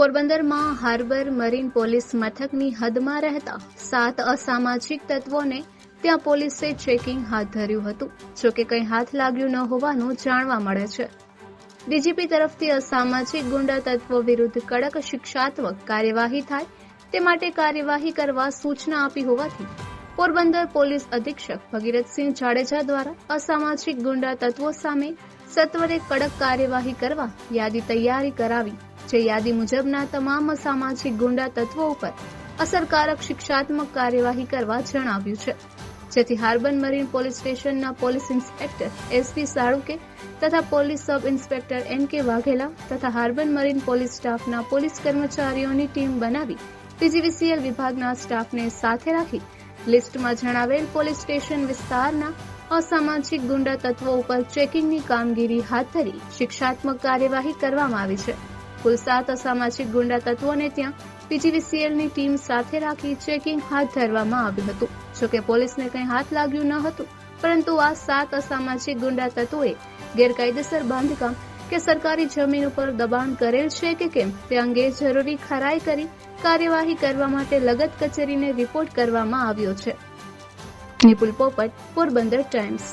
પોરબંદરમાં harbour marine police મથકની હદમાં રહેતા સાત અસામાજિક તત્વોને ત્યાં પોલીસે ચેકિંગ હાથ ધર્યું હતું જોકે કંઈ હાથ લાગ્યું ન હોવાનું જાણવા મળે છે. ડીજીપી તરફથી અસામાજિક ગુંડા તત્વો વિરુદ્ધ કડક શિક્ષાત્મક કાર્યવાહી થાય, તે માટે કાર્યવાહી કરવા સૂચના આપી હોવાથી પોરબંદર પોલીસ અધિક્ષક ભગીરથસિંહ જાડેજા દ્વારા અસામાજિક ગુંડા તત્વો સામે સત્વરે કડક કાર્યવાહી કરવા યાદી તૈયારી કરાવી જે યાદી મુજબના તમામ અસામાજિક ગુંડા તત્વો ઉપર અસરકારક શિક્ષાત્મક કાર્યવાહી કરવા જણાવ્યું છે. જેથી હાર્બન મરીન પોલીસ સ્ટેશનના પોલીસ ઇન્સ્પેક્ટર એસપી સાળુકે તથા police sub inspector N K Vaghela તથા હાર્બન મરીન પોલીસ સ્ટાફના પોલીસ કર્મચારીઓની ટીમ બનાવી પીજીવીસીએલ વિભાગના સ્ટાફને સાથે રાખી લિસ્ટમાં જણાવેલ પોલીસ સ્ટેશન વિસ્તારના અસામાજિક ગુંડા તત્વો ઉપર ચેકિંગની કામગીરી હાથ ધરી શિક્ષાત્મક કાર્યવાહી કરવામાં આવી છે. કુલ સાત અસામાજિક ગુંડા તત્વોને ત્યાં પીજીવીસીએલની ટીમ સાથે રાખી ચેકિંગ હાથ ધરવામાં આવ્યું હતું. જોકે પોલીસને કંઈ હાથ લાગ્યું ન હતું, પરંતુ આ સાત અસામાજિક ગુંડા તત્વોએ ગેરકાયદેસર બાંધકામ કે સરકારી જમીન ઉપર દબાણ કરેલ છે કે કેમ તે અંગે જરૂરી ખરાઈ કરી કાર્યવાહી કરવા માટે લગત કચેરીને રિપોર્ટ કરવામાં આવ્યો છે. નિપુલ પોપટ, પોરબંદર ટાઈમ્સ.